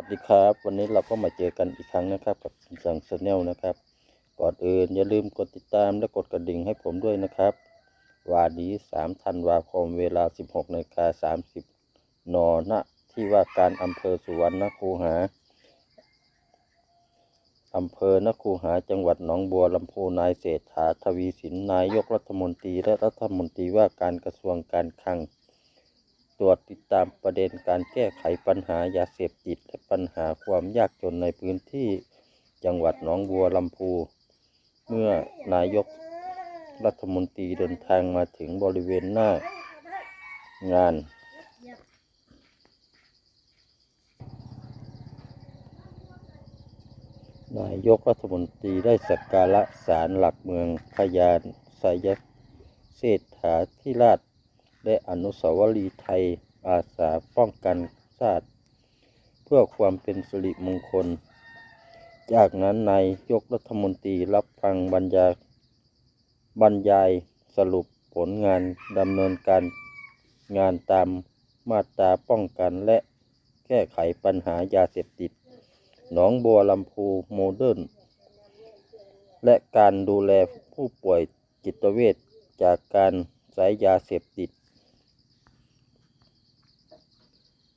วัสดีครับ วันนี้เราก็มาเจอกันอีกครั้งนะครับ กับสังชาแนลนะครับก่อนอื่นอย่าลืมกดติดตามและกดกระดิ่งให้ผมด้วยนะครับวันนี้3ธันวาคมเวลา 16นาฬิกา30 นณที่ว่าการอำเภอสุวรรณคูหาอำเภอนคูหาจังหวัดหนองบัวลำพูนายเศรษฐาทวีสินนายกรัฐมนตรีและรัฐมนตรีว่าการกระทรวงการคลัง ตรวจติดตามประเด็นการแก้ไขปัญหายาเสพติดและปัญหาความยากจนในพื้นที่จังหวัดหนองบัวลำพู เมื่อนายกรัฐมนตรีเดินทางมาถึงบริเวณหน้างาน นายกรัฐมนตรีได้สักการะศาลหลักเมืองพญาไสยเศรษฐาธิราช และอนุสาวรีย์ไทยอาสาป้องกันชาติ เพื่อความเป็นสิริมงคล จากนั้นนายยกรัฐมนตรีรับฟังบรรยายบรรยายสรุปผลงานดำเนินการงานตามมาตราป้องกันและแก้ไขปัญหายาเสพติด หนองบัวลำพูโมเดิร์นและการดูแลผู้ป่วยจิตเวชจากการใช้ยาเสพติด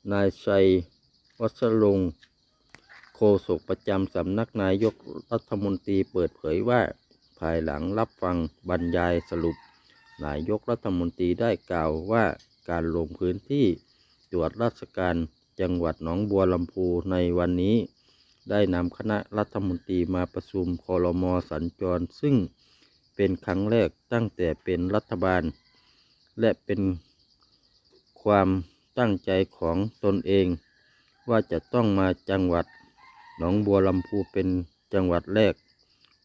นายชัย วัชรงค์โฆษกประจำสำนักนายกรัฐมนตรีเปิดเผยว่า ภายหลังรับฟังบรรยายสรุป นายกรัฐมนตรีได้กล่าวว่าการลงพื้นที่ตรวจราชการจังหวัดหนองบัวลำพูในวันนี้ ได้นำคณะรัฐมนตรีมาประชุมคอรมอสัญจร ซึ่งเป็นครั้งแรกตั้งแต่เป็นรัฐบาล และเป็นความ ตั้งใจของตนเอง ว่าจะต้องมาจังหวัด หนองบัวลำพูเป็นจังหวัดแรก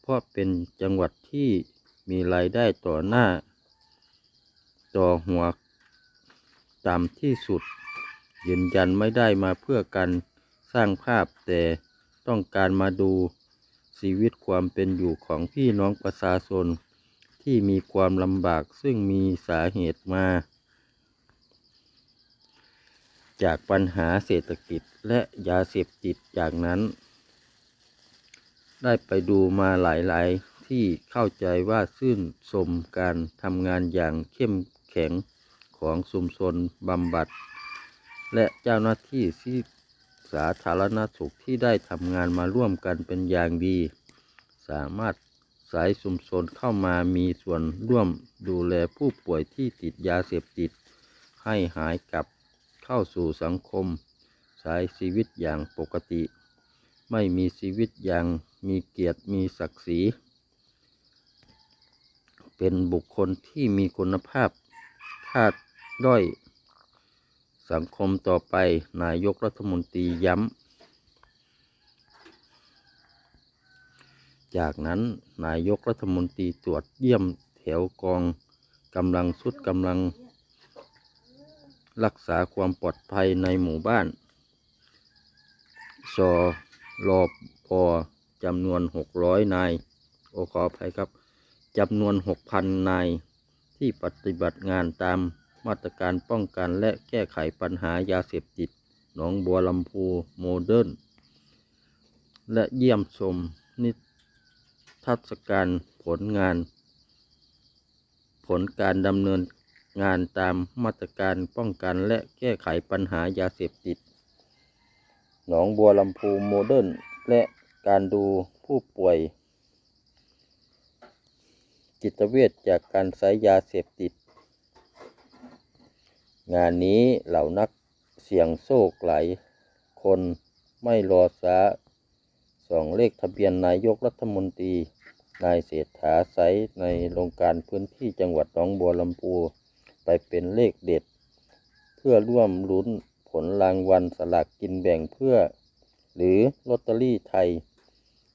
เพราะเป็นจังหวัดที่มีรายได้ต่อหน้า ต่อหัวต่ำที่สุด ยืนยันไม่ได้มาเพื่อการสร้างภาพแต่ต้องการมาดูชีวิตความเป็นอยู่ของพี่น้องประชาชนที่มีความลำบากซึ่งมีสาเหตุมา จากปัญหาเศรษฐกิจและยาเสพติดจากนั้น ได้ไปดูมาหลาย ๆ ที่เข้าใจว่าชื่นชมการทำงานอย่างเข้มแข็งของชุมชนบำบัด และเจ้าหน้าที่ที่สาธารณสุขที่ได้ทำงานมาร่วมกันเป็นอย่างดี สามารถสายชุมชนเข้ามามีส่วนร่วมดูแลผู้ป่วยที่ติดยาเสพติด ให้หายกลับ เข้าสู่สังคมใช้ชีวิตอย่างปกติ ไม่มีชีวิตอย่างมีเกียรติมีศักดิ์ศรี เป็นบุคคลที่มีคุณภาพคาดด้อย สังคมต่อไปนายกรัฐมนตรีย้ำ จากนั้นนายกรัฐมนตรีตรวจเยี่ยมแถวกองกำลังสุดกำลัง รักษาความปลอดภัยในหมู่บ้านสรอพอจำนวนหกร้อยนาย โอขออภัยครับจำนวนหกพันนาย ที่ปฏิบัติงานตามมาตรการป้องกันและแก้ไขปัญหายาเสพติด หนองบัวลำพูโมเดิร์นและเยี่ยมชมนิทรรศการผลงาน ผลการดำเนิน งานตามมาตรการป้องกันและแก้ไขปัญหายาเสพติด หนองบัวลำพูโมเดิร์นและการดูผู้ป่วย จิตเวชจากการใช้ยาเสพติด งานนี้เหล่านักเสี่ยงโชคหลายคนไม่รอช้าสองเลขทะเบียนนายกรัฐมนตรีนายเศรษฐาไซในโรงการพื้นที่จังหวัดหนองบัวลำพู ไปเป็นเลขเด็ด เพื่อร่วมลุ้นผลรางวัลสลากกินแบ่งเพื่อ หรือลอตเตอรี่ไทย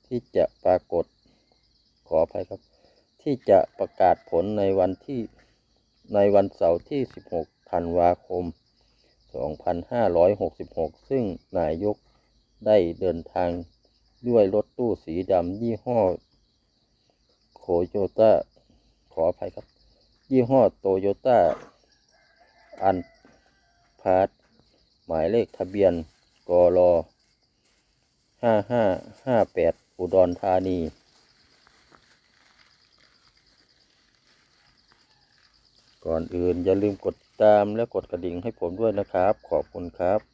ที่จะปรากฏขออภัยครับ ที่จะประกาศผลในวันที่ในวันเสาร์ที่ 16 ธันวาคม 2566 ซึ่งนายกได้เดินทางด้วยรถตู้สีดำยี่ห้อโคโยต้าขออภัยครับ ยี่ห้อโตโยต้าอันพาร์ทหมายเลขทะเบียนกรอห้าห้าห้าแปดอุดรธานีก่อนอื่นอย่าลืมกดติดตามและกดกระดิ่งให้ผมด้วยนะครับ ขอบคุณครับ